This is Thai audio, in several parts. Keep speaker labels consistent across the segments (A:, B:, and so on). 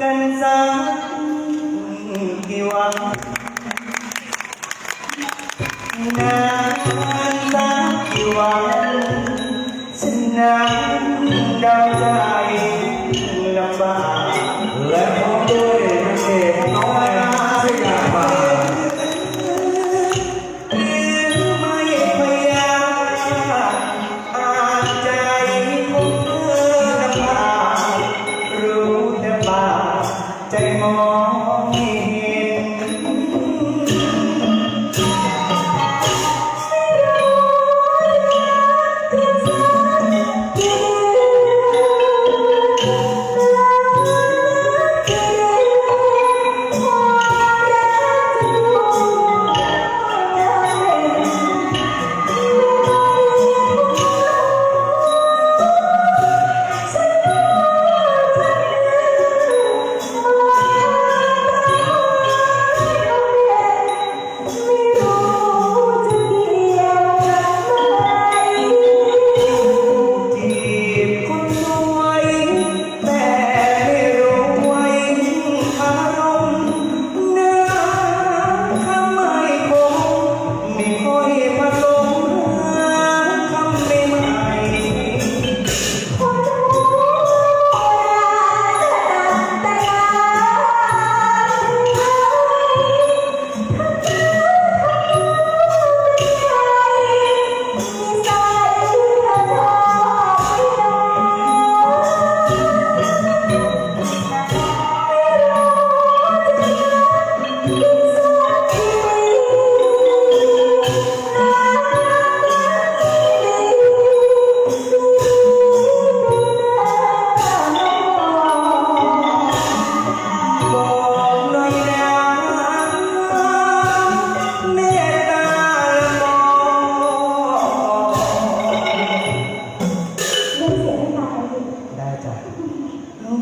A: กันสักกี่วันนานสักกี่วันฉันนั้นเดาใจล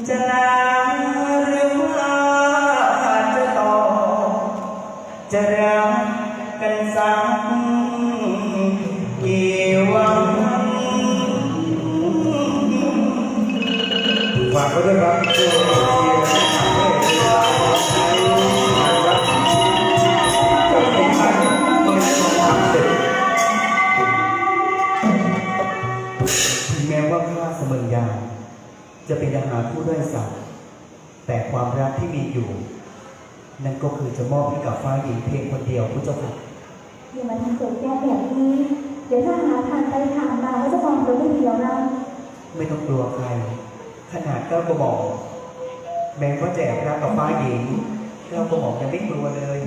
B: จะนา
A: หรือว่าจะต่อ จะรักกันสักกี่วัน
B: ฝากไว้ด้วยครับช่วยเชียร์นะครับ
A: จะเป็นทหารผู้ด้อยสักดิ์แต่ความรักที่มีอยู่ นั่นก็คือจะมอบให้กับฟ้าหญิงเพียงคนเดียวผู้เจ้าค่ะ
C: อย่ามาทำตัวแก้แบบนี้เดี๋ยวถ้าหาทางไปถามมาก็จะมองเราไม่ดีแล้วนะ
A: ไม่ต้องกลัวใคร ขนาดเก้ากระบอกแม้ว่าจะแอบรักกับฟ้าหญิงเก้ากระบอกยังไม่กลัวเลย